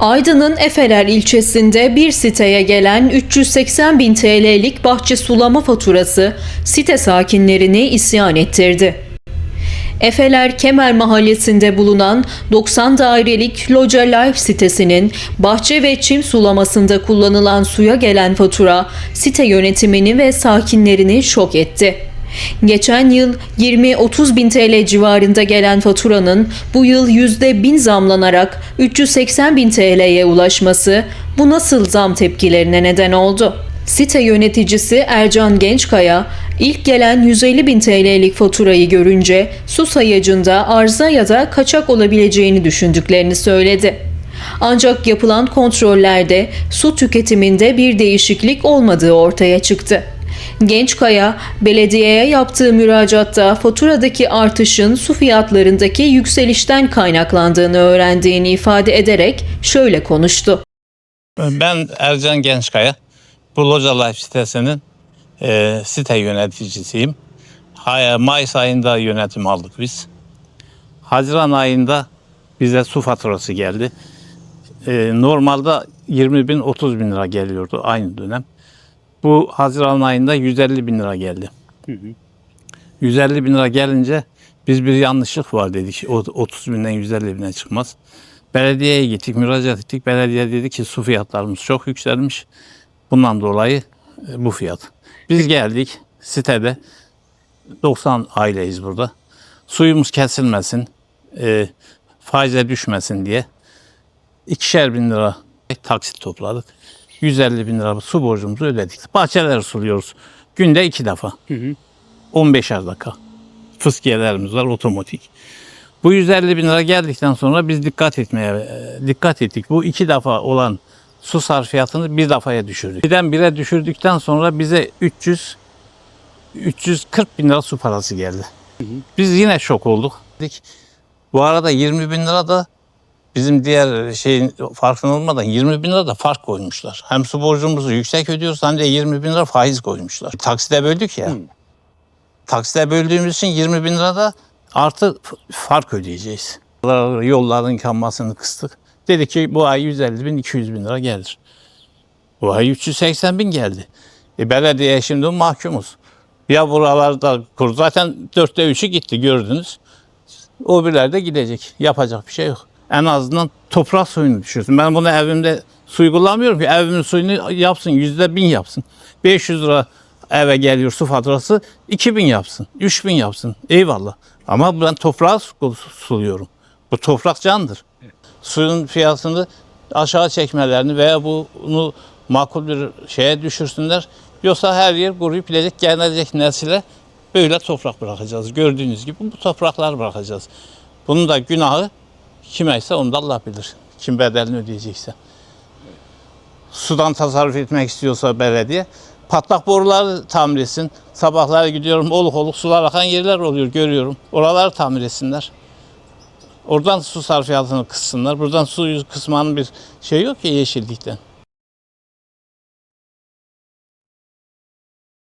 Aydın'ın Efeler ilçesinde bir siteye gelen 380 bin TL'lik bahçe sulama faturası site sakinlerini isyan ettirdi. Efeler Kemer Mahallesi'nde bulunan 90 dairelik Loca Life sitesinin bahçe ve çim sulamasında kullanılan suya gelen fatura site yönetimini ve sakinlerini şok etti. Geçen yıl 20-30 bin TL civarında gelen faturanın bu yıl %1000 zamlanarak 380 bin TL'ye ulaşması bu nasıl zam tepkilerine neden oldu? Site yöneticisi Ercan Gençkaya, ilk gelen 150 bin TL'lik faturayı görünce su sayacında arıza ya da kaçak olabileceğini düşündüklerini söyledi. Ancak yapılan kontrollerde su tüketiminde bir değişiklik olmadığı ortaya çıktı. Gençkaya, belediyeye yaptığı müracaatta faturadaki artışın su fiyatlarındaki yükselişten kaynaklandığını öğrendiğini ifade ederek şöyle konuştu. Ben Ercan Gençkaya. Bu Loca Life sitesinin e, site yöneticisiyim. Mayıs ayında yönetim aldık biz. Haziran ayında bize su faturası geldi. E, normalde 20 bin 30 bin lira geliyordu aynı dönem. Bu Haziran ayında 150 bin lira geldi. 150 bin lira gelince biz bir yanlışlık var dedik. O 30 binden 150 bine çıkmaz. Belediyeye gittik, müracaat ettik. Belediye dedi ki su fiyatlarımız çok yükselmiş. Bundan dolayı e, bu fiyat. Biz geldik sitede 90 aileyiz burada. Suyumuz kesilmesin, e, faize düşmesin diye ikişer bin lira taksit topladık. 150 bin lira su borcumuzu ödedik. Bahçeleri suluyoruz. Günde iki defa. 15'er dakika. Fıskiyelerimiz var otomatik. Bu 150 bin lira geldikten sonra biz dikkat etmeye e, dikkat ettik. Bu iki defa olan su sarfiyatını bir defaya düşürdük. Birden bire düşürdükten sonra bize 300 340 bin lira su parası geldi. Biz yine şok olduk. Bu arada 20 bin lira da bizim diğer şeyin farkında olmadan 20 bin lira da fark koymuşlar. Hem su borcumuzu yüksek ödüyoruz hem de 20 bin lira faiz koymuşlar. Taksite böldük ya. Taksite böldüğümüz için 20 bin lira da artı fark ödeyeceğiz. Yolların yıkanmasını kıstık. Dedi ki bu ay 150 bin 200 bin lira gelir. Bu ay 380 bin geldi. E belediye şimdi mahkumuz. Ya buralarda kur zaten dörtte üçü gitti gördünüz. O birler de gidecek. Yapacak bir şey yok. En azından toprak suyunu düşürsün. Ben bunu evimde suyu kullanmıyorum ki. Evimin suyunu yapsın. Yüzde bin yapsın. 500 lira eve geliyor su faturası. 2000 yapsın. 3000 yapsın. Eyvallah. Ama ben toprağı su- suluyorum. Bu toprak candır. Suyun fiyatını aşağı çekmelerini veya bunu makul bir şeye düşürsünler. Yoksa her yer kuruyup gidecek, gelecek nesile böyle toprak bırakacağız. Gördüğünüz gibi bu topraklar bırakacağız. Bunun da günahı kimeyse onu da Allah bilir. Kim bedelini ödeyecekse. Sudan tasarruf etmek istiyorsa belediye patlak boruları tamir etsin. Sabahları gidiyorum oluk oluk sular akan yerler oluyor görüyorum. Oraları tamir etsinler. Oradan su sarfiyatını kıssınlar. Buradan su kısmanın bir şey yok ki yeşillikten.